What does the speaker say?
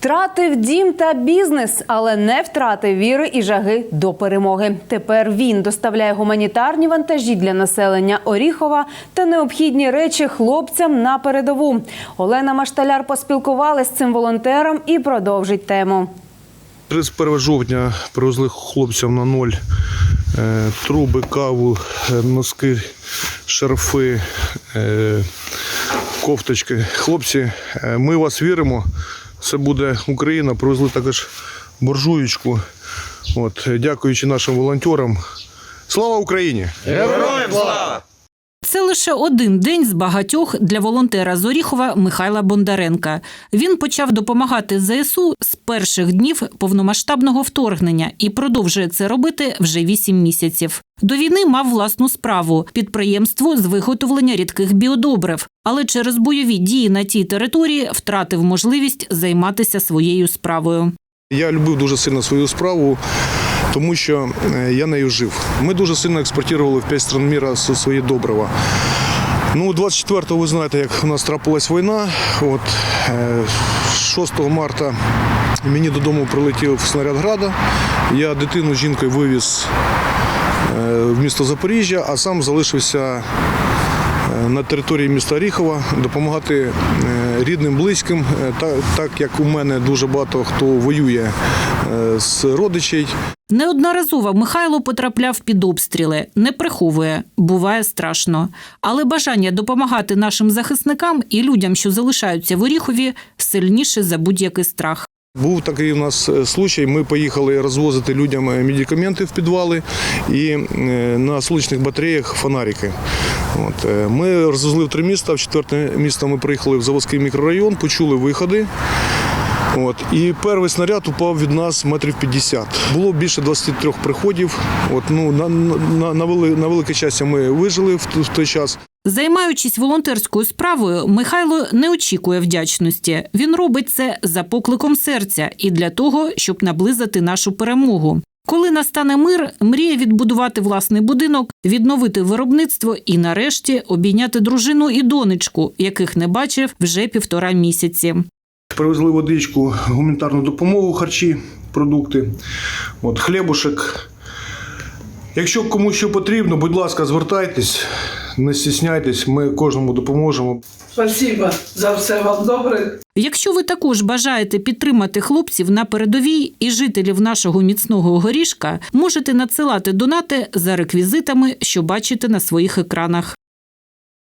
Втратив дім та бізнес, але не втратив віри і жаги до перемоги. Тепер він доставляє гуманітарні вантажі для населення Оріхова та необхідні речі хлопцям на передову. Олена Машталяр поспілкувалась з цим волонтером і продовжить тему. 31 жовтня привезли хлопцям на ноль е, труби, каву, е, носки, шарфи, е, кофточки. Хлопці, ми вас віримо. Це буде Україна. Привезли також боржуєчку. От, дякуючи нашим волонтерам. Слава Україні! Це лише один день з багатьох для волонтера з Оріхова Михайла Бондаренка. Він почав допомагати ЗСУ з перших днів повномасштабного вторгнення і продовжує це робити вже вісім місяців. До війни мав власну справу підприємство з виготовлення рідких біодобрив, але через бойові дії на тій території втратив можливість займатися своєю справою. Я любив дуже сильно свою справу, тому що е, я нею жив. Ми дуже сильно експортували в 5 стран міра с- свої добрива. Ну, 24-го ви знаєте, як у нас трапилась війна. От е, 6 марта мені додому прилетів снаряд града. Я дитину з жінкою вивіз е, в місто Запоріжжя, а сам залишився е, на території міста Оріхова допомагати е, рідним, близьким, е, так як у мене дуже багато хто воює е, з родичей. Неодноразово Михайло потрапляв під обстріли, не приховує, буває страшно. Але бажання допомагати нашим захисникам і людям, що залишаються в Оріхові, сильніше за будь-який страх. Був такий у нас е, случай. Ми поїхали розвозити людям е, медикаменти в підвали і е, на сонячних батареях фонарики. От. Ми розвезли в три міста. В четверте місто ми приїхали в Заводський мікрорайон, почули виходи. От. І перший снаряд упав від нас метрів 50. Було більше 23 приходів. От, ну, на, на, на, на велике щастя ми вижили в, в той час. Займаючись волонтерською справою, Михайло не очікує вдячності. Він робить це за покликом серця і для того, щоб наблизити нашу перемогу. Коли настане мир, мріє відбудувати власний будинок, відновити виробництво і, нарешті, обійняти дружину і донечку, яких не бачив вже півтора місяці. Привезли водичку, гуманітарну допомогу, харчі, продукти, от, хлібушек. Якщо комусь що потрібно, будь ласка, звертайтесь, не стісняйтесь, ми кожному допоможемо. Спасибо за все вам добре. Якщо ви також бажаєте підтримати хлопців на передовій і жителів нашого міцного горішка, можете надсилати донати за реквізитами, що бачите на своїх екранах.